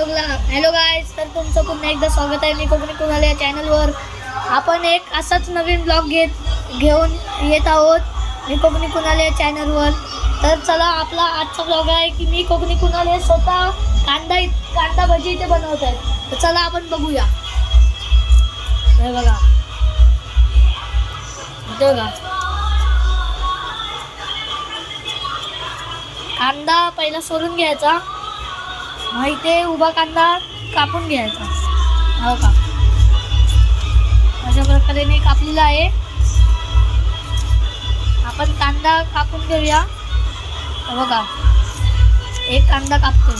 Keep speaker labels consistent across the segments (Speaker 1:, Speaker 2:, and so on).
Speaker 1: Hello hello guys तर तुमचं पुन्हा एकदा स्वागत आहे. मी कोकणी कुणाल या चॅनलवर आपण एक असाच नवीन ब्लॉग घेत घेऊन येत आहोत. मी कोकणी कुणाल या चॅनलवर तर चला आपला आजचा ब्लॉग आहे की मी कोकणी कुणाल हे स्वतः कांदा कांदा भजी इथे बनवत आहेत तर चला आपण बघूया. हे बघा. इथे बघा. कांदा पहिला सोलून घ्यायचा. मग इथे उभा कांदा कापून घ्यायचा. हो का? अशा प्रकारे मी कापलेला आहे. आपण कांदा कापून घेऊया. बघा एक कांदा कापतो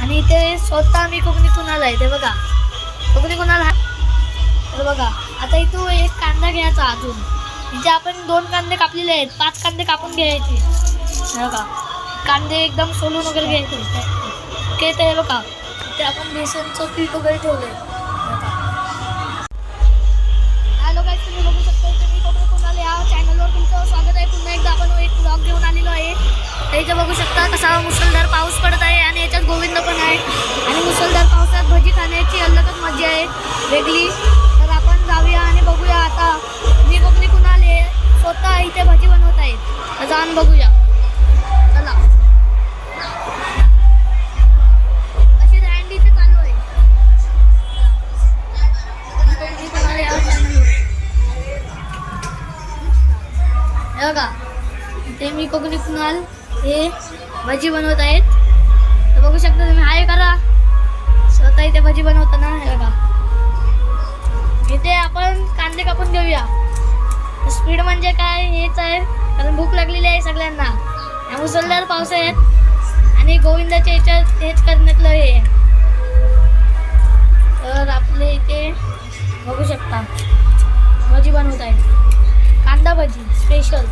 Speaker 1: आणि इथे स्वतः मी कोकणी कुणाला आहे ते बघा. कोकणी कुणाला? आहे तर बघा आता इथं एक कांदा घ्यायचा अजून. इथे आपण दोन कांदे कापलेले आहेत. पाच कांदे कापून घ्यायचे. बघा कांदे एकदम सोलून वगैरे घ्यायचे. ओके ते बघा. ते आपण बेसनचं पीठ वगैरे ठेवलंय. हॅलो काय तुम्ही बघू शकता इथे मी कोकण कुणाल या चॅनलवर तुमचं स्वागत आहे. पुन्हा एकदा आपण एक ब्लॉग घेऊन आलेलो आहे. तर इथे बघू शकता कसा मुसळधार पाऊस पडत आहे आणि याच्यात गोविंद पण आहे. आणि मुसळधार पावसात भजी खाण्याची अलगच मजा आहे. वेगळी. तर आपण जाऊया आणि बघूया आता. मी कोकणी कुणाले स्वतः इथे भजी बनवत आहेत तर जाऊन बघूया. कुणाल हे भजी बनवत आहेत. तर बघू शकता तुम्ही हाय करा. स्वतः इथे भजी बनवताना हे बघा. इथे आपण कांदे कापून घेऊया स्पीड म्हणजे काय हेच आहे कारण भूक लागलेली आहे सगळ्यांना. या मुसळधार पाऊस आहेत आणि गोविंदाच्या याच्यात हेच करण्यातलं हे. तर आपले इथे बघू शकता. भजी बनवत आहेत. कांदा भजी स्पेशल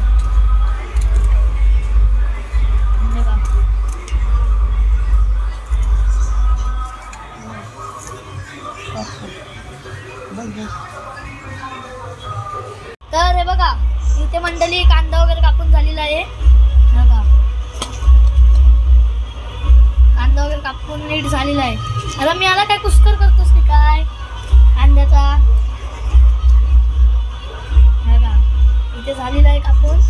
Speaker 1: इथे झालेला आहे कापून.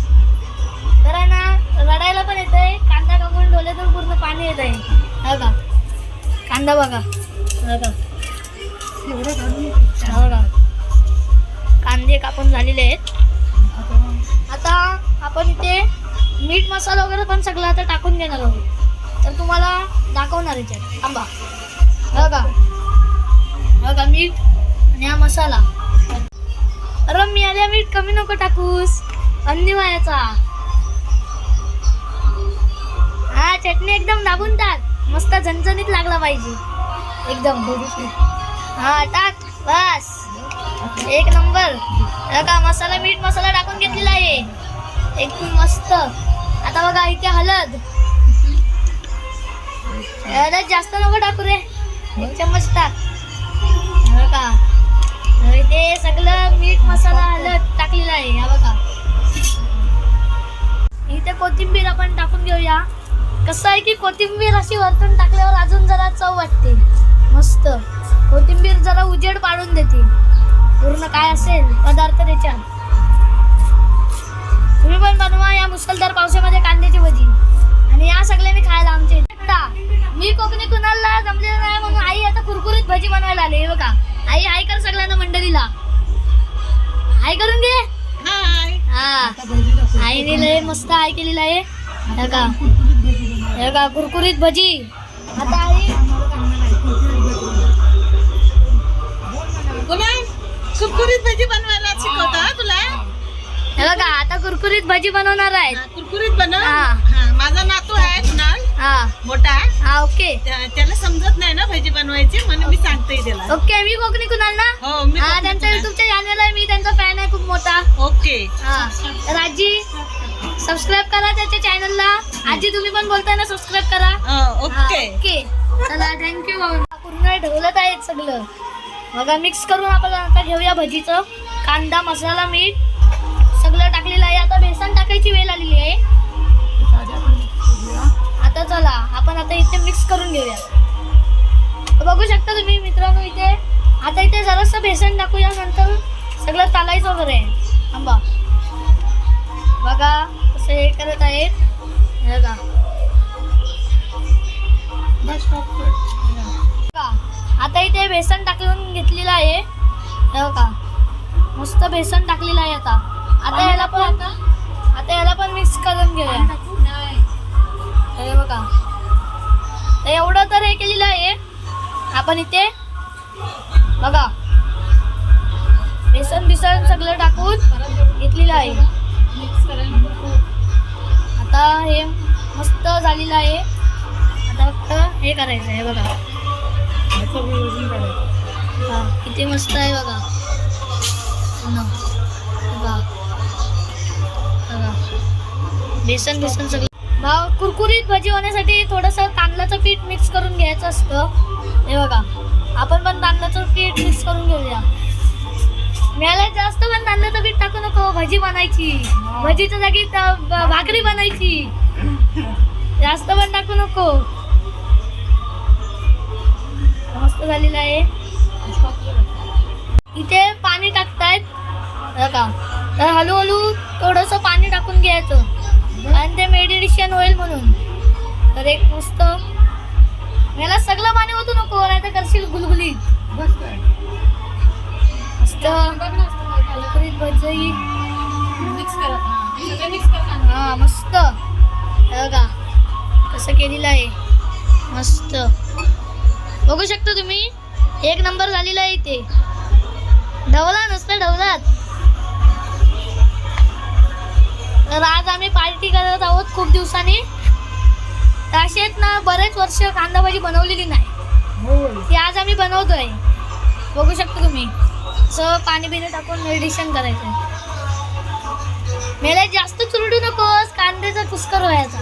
Speaker 1: तर आहे ना रडायला पण येत आहे कांदा कापून डोल्यातून पूर्ण पाणी येत आहे. हा का? कांदा बघा. हे का? हो का? कांदे कापून झालेले आहेत. आता आपण इथे मीठ मसाला वगैरे पण सगळं आता टाकून घेणार आहोत. तर तुम्हाला दाखवणार याच्यात आंबा हो का? मीठ आणि हा मसाला. अरे मी आल्या मीठ कमी नको टाकूस. अंदी वायाचा हा चटणी एकदम दाबून टाक. मस्त झणझणीत लागला पाहिजे. एकदम. हा टाक. बस. एक नंबर. का मसाला मीठ मसाला टाकून घेतलेला आहे. एकदम मस्त. आता बघा इथे हलद हळद जास्त नको टाकू रे. एक चम्मच टाक. का? ते इथे सगळं मीठ मसाला हळद टाकलेला आहे. हा बघा. इथे कोथिंबीर आपण टाकून घेऊया. कसं आहे की कोथिंबीर अशी वरतून टाकल्यावर अजून जरा चव वाटते. मस्त. कोथिंबीर जरा उजेड पाडून देते. पूर्ण काय असेल पदार्थ त्याच्यात. तुम्ही पण बनवा या मुसलधार पावसामध्ये कांद्याची भजी. आणि या सगळ्यांनी खायला आमचे मी कोकणी कुणाला जमलेलं नाही म्हणून आई आता कुरकुरीत भजी बनवायला आली. बघा. आई हाय कर सगळ्यांना लय मस्त हाय केलेलं आहे. हे हे बघा कुरकुरीत भजी. आता
Speaker 2: कुणाल कुरकुरीत भजी बनवायला शिकवता तुला?
Speaker 1: हे. बघा आता कुरकुरीत भजी बनवणार आहेत.
Speaker 2: हा, कुरकुरीत बनव. माझा नातू आहे कुणाल.
Speaker 1: हा.
Speaker 2: मोठा
Speaker 1: हा ओके.
Speaker 2: त्या- त्याला समजत नाही ना भजी बनवायची म्हणून मी सांगते त्याला.
Speaker 1: ओके मी कोकणी कुणाल ना?
Speaker 2: हो मी
Speaker 1: त्यांचा. युट्यूबच्या चॅनल आहे मी त्यांचा फॅन आहे खूप मोठा.
Speaker 2: ओके.
Speaker 1: आजी सबस्क्राईब करा त्याच्या चॅनलला आजी तुम्ही पण बोलताय ना सबस्क्राईब करा.
Speaker 2: ओके
Speaker 1: ओके चला थँक्यू पूर्ण ढवलत आहेत सगळं. बघा मिक्स करून आपण आता घेऊया भजीचं. कांदा मसाला मीठ. सगळं टाकलेलं आहे. आता बेसन टाकायची वेळ आलेली आहे. आता चला आपण आता इथे मिक्स करून घेऊया. बघू शकता तुम्ही मित्रांनो इथे. आता इथे जरासं बेसन टाकूया नंतर सगळं चालायचं वगैरे. आहे आंबा बघा. हे करत आहेत. हे बघा. आता इथे बेसन टाकून घेतलेलं आहे. हे बघा. मस्त बेसन टाकलेलं आहे आता. आता याला पण आता? याला पण मिक्स करून घेऊया. हे बघा. तर एवढं तर हे केलेलं आहे. आपण इथे बघा. बेसन बिसन सगळं टाकून घेतलेलं आहे. आता हे मस्त झालेलं आहे. आता फक्त हे करायचं आहे बघा. हा, किती मस्त आहे बघा. बघा. बघा. बेसन बेसन सगळं. भाव कुरकुरीत भजी होण्यासाठी थोडंसं तांदळाचं पीठ मिक्स करून घ्यायचं असतं. हे बघा. आपण पण तांदळाचं पीठ मिक्स करून घेऊया. मिळाला जास्त पण तांदळाचं पीठ टाकू नको. भजी बनायची. भजीच्या जागी भाकरी बनायची. जास्त पण टाकू नको. मस्त झालेलं आहे. इथे पाणी टाकतायत. का तर हळूहळू थोडंसं पाणी टाकून घ्यायचं. आणि ते मेडिटेशन होईल म्हणून. तर एक मस्त. याला सगळं पाणी होतो नको नाही तर करशील गुलगुलीत. मस्त कुरकुरीत भजी हा मस्त. बघा कसं केलेलं आहे. मस्त. बघू शकता तुम्ही एक नंबर झालेला आहे इथे. ढवला नुसतं ढवलात. तर आज आम्ही पार्टी करत आहोत खूप दिवसांनी. आहेत ना बरेच वर्ष कांदा भाजी बनवलेली नाही. ती आज आम्ही बनवतोय. बघू शकता तुम्ही. असं पाणी बिणी टाकून मेडिटेशन करायचं मेले जास्त चुरडू नकोस कांद्याचा कुस्कर व्हायचा.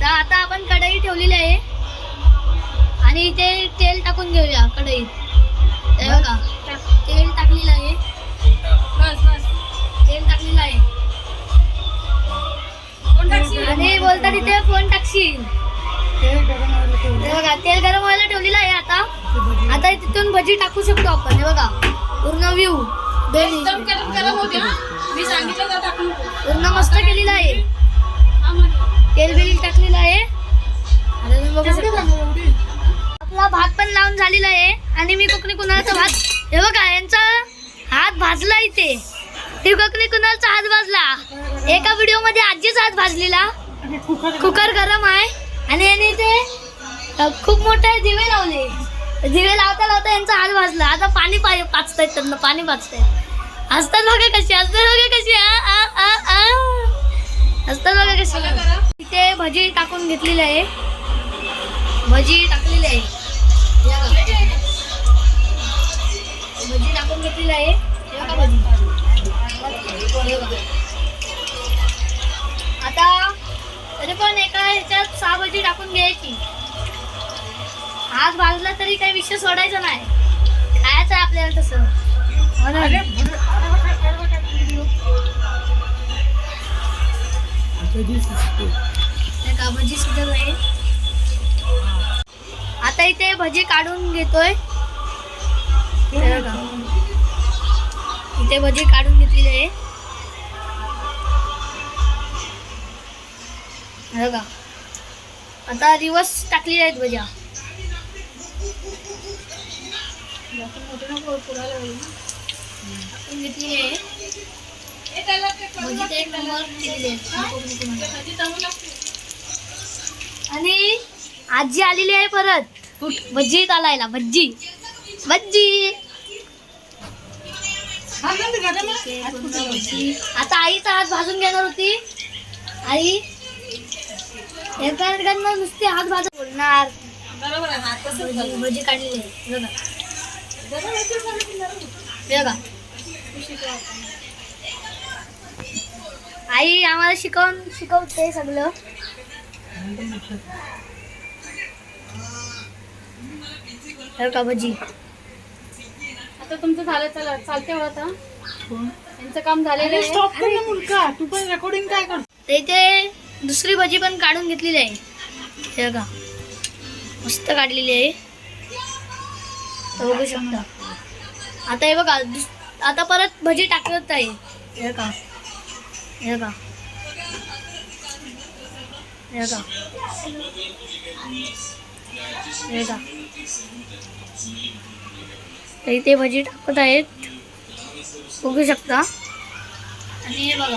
Speaker 1: तर आता आपण कढई ठेवलेली आहे. आणि इथे तेल टाकून घेऊया कढईत ते बघा तेल टाकलेलं आहे. तेल टाकलेलं आहे. आणि बोलता तिथे फोन टाकशील. ते बघा तेल गरम व्हायला ठेवलेलं आहे आता. आता तिथून भजी टाकू शकतो आपण. हे बघा. पूर्ण व्ह्यू पूर्ण मस्त केलेलं आहे. तेल बिल टाकलेलं आहे. आपला भात पण लावून झालेला आहे. आणि मी कोकणी कुणालचा भात हे बघा यांचा हात भाजला इथे. कोकणी कुणालचा हात भाजला. एका व्हिडिओमध्ये आजीचा हात भाजलेला. कुकर गरम आहे. आणि यांनी अ, खूप मोठे दिवे लावले. दिवे लावता लावता यांचा हात भाजला आता पाणी पाय पाचतायत त्यांना पाणी पाचतायत हसतात बघा कशी हसतात बघा कशी आ, आ, आ, आ. हसतात बघा कशी. इथे भजी टाकून घेतलेली आहे. भजी टाकलेली आहे. भजी टाकून घेतलेली आहे. आता तरी पण एका ह्याच्यात सहा भजी टाकून घ्यायची. हात भाजला तरी काही विषय सोडायचा नाही. खायचं आहे आपल्याला तसं. म्हणून नाही का भजी शिजत आहे आता इथे भजी काढून घेतोय. हे. इथे भजी काढून घेतलेली आहे. हे बघा आता रिवर्स टाकलेल्या आहेत भज्या. जास्त नको, पुरायला एक नंबर आणि आजी आलेली आहे परत. भजी चालायला भज्जी. भज्जी. भजी. आता आईचा हात भाजून घेणार होती. आई एकाकडनं नुसते हात भाजून बोलणार.
Speaker 2: बरोबर आहे हात तसंच
Speaker 1: भजी भजी काढलेली आहे. बघा हे बघा. आई आम्हाला शिकवून शिकवते सगळं. हे बघा भजी.
Speaker 3: आता तुमचं झालं चला चालते हो आता. त्यांचं काम झालेलं आहे.
Speaker 2: स्टॉप कर ना मुलगा. तू पण रेकॉर्डिंग काय कर?
Speaker 1: तर इथे दुसरी भजी पण काढून घेतलेली आहे. हे बघा. मस्त काढलेली आहे. तर बघू शकता. आता हे बघा दुस- आता परत भजी टाकत आहे. हे का हे का हे का हे का इथे भजी टाकत आहेत. बघू शकता. आणि हे बघा.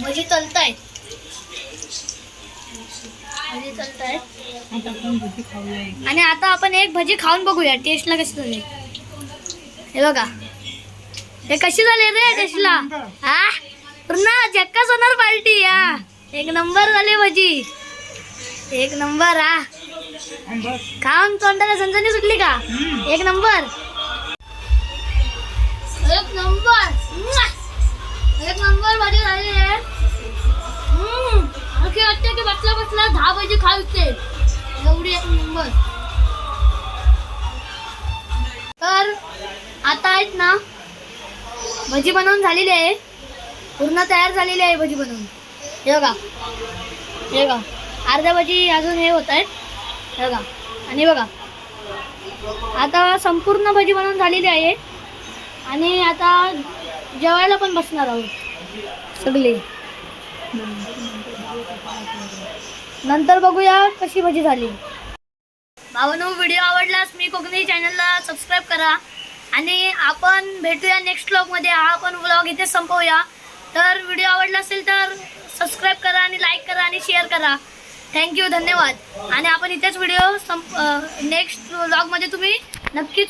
Speaker 1: भजी तलतायत. भजी आणि आता आपण एक भजी खाऊन बघूया टेस्टला कशी झाली हे बघा. हे कशी झाले रे टेस्टला हा पूर्ण झक्काच होणार पार्टी हा एक नंबर झाले भजी. एक नंबर हा खाऊन तोंडाला झणझणी सुटली का? एक नंबर. एक नंबर! एक नंबर भजी झाली आहे. आणखी वाटते की बसला बसला दहा भजी खायचे एवढी एक नंबर. तर आता आहेत ना भजी बनवून झालेली आहे. पूर्ण तयार झालेली आहे भजी बनवून. हे बघा. हे बघा. अर्ध्या भजी अजून हे होत आहेत. हे बघा. आणि बघा. आता संपूर्ण भजी बनवून झालेली आहे. आणि आता जेवायला पण बसणार आहोत. सगळे. नंतर बघूया कशी भजी झाली. भावनो व्हिडिओ आवडलास मी कोकणी चॅनलला सबस्क्राईब करा. आणि आपण भेटूया नेक्स्ट व्लॉगमध्ये हा आपण व्लॉग इथे संपवूया. तर व्हिडिओ आवडला असेल तर सबस्क्राईब करा आणि लाईक करा आणि शेअर करा. थँक्यू धन्यवाद. आणि आपण इथेच व्हिडिओ संप नेक्स्ट व्लॉगमध्ये तुम्ही नक्कीच